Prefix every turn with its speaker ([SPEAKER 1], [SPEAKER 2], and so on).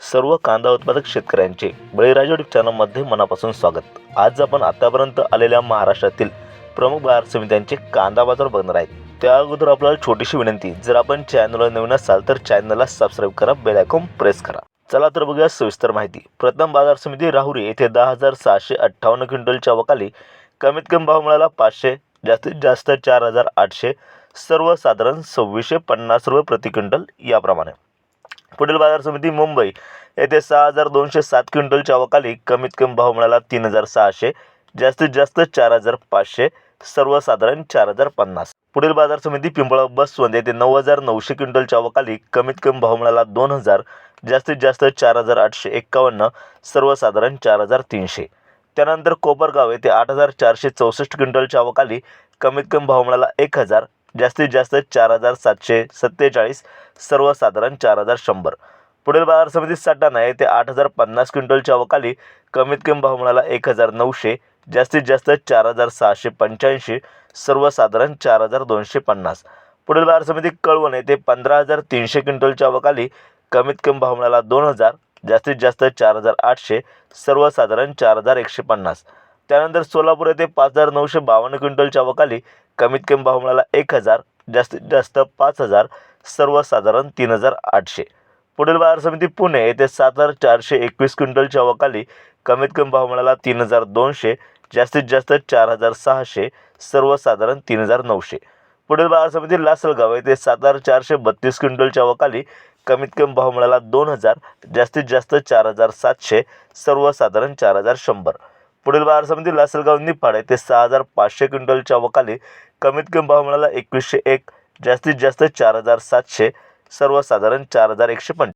[SPEAKER 1] सर्व कांदा उत्पादक शेतकऱ्यांचे बळीराजा युट्यूब चॅनलमध्ये मनापासून स्वागत. आज आपण आतापर्यंत आलेल्या महाराष्ट्रातील प्रमुख बाजार समित्यांचे कांदा बाजार बघणार आहेत. त्या अगोदर आपल्याला छोटीशी विनंती जर आपण चॅनलवर नवीन असाल तर चॅनलला सबस्क्राईब करा बेल आयकॉन प्रेस करा. चला तर बघूया सविस्तर माहिती. प्रथम बाजार समिती राहुरी येथे दहा हजार सहाशे अठ्ठावन्न क्विंटलच्या वकाली कमीत कमी भाव मिळाला पाचशे जास्तीत जास्त चार हजार आठशे सर्वसाधारण सव्वीसशे पन्नास रुपये प्रति क्विंटल याप्रमाणे. पुढील बाजार समिती मुंबई येथे सहा हजार दोनशे सात क्विंटलच्या अवकाली कमीत कमी भाव मिळाला तीन हजार सहाशे जास्तीत जास्त चार हजार पाचशे सर्वसाधारण चार हजार पन्नास. पुढील बाजार समिती पिंपळा बसवंत येथे नऊ हजार नऊशे क्विंटलच्या अवकाली कमीत कमी भाव मिळाला दोन हजार जास्तीत जास्त चार हजार आठशे एक्कावन्न सर्वसाधारण चार हजार तीनशे. त्यानंतर कोपरगाव येथे आठ हजार चारशे चौसष्ट क्विंटलच्या अवकाली कमीत कमी भाव मिळाला एक हजार जास्तीत जास्त चार हजार सातशे सत्तेचाळीस सर्वसाधारण चार हजार शंभर. पुढील बाजार समिती नाही ते आठ हजार पन्नास क्विंटलच्या अवकाली कमीत कमी भाव मिळाला एक हजार नऊशे जास्तीत जास्त चार हजार सहाशे पंच्याऐंशी सर्वसाधारण चार हजार दोनशे पन्नास. पुढील बाजार समिती कळवण येथे पंधरा हजार तीनशे क्विंटलच्या अवकाली कमीत कमी भाव मिळाला दोन हजार जास्तीत जास्त चार हजार आठशे सर्वसाधारण चार हजार एकशे पन्नास. त्यानंतर सोलापूर येथे पाच हजार नऊशे बावन्न क्विंटलच्या वकाली कमीत कमी भाव मिळाला एक हजार जास्तीत जास्त पाच हजार सर्वसाधारण तीन हजार आठशे. पुढील बाजार समिती पुणे येथे सात हजार चारशे एकवीस क्विंटलच्या वकाली कमीत कमी भाव मिळाला तीन हजार दोनशे जास्तीत जास्त चार हजार सहाशे सर्वसाधारण तीन हजार नऊशे. पुढील बाजार समिती लासलगाव येथे सात हजार चारशे बत्तीस क्विंटलच्या वकाली कमीत कमी भाव मिळाला दोन हजार जास्तीत जास्त चार हजार सातशे सर्वसाधारण चार हजार शंभर. पुढील बाजार समिती लासलगाव निफाड येथे सहा हजार पाचशे क्विंटलच्या वकाली कमीत कमी भाव मिळाला एकवीसशे एक जास्तीत जास्त चार हजार सातशे सर्वसाधारण चार हजार एकशे पंच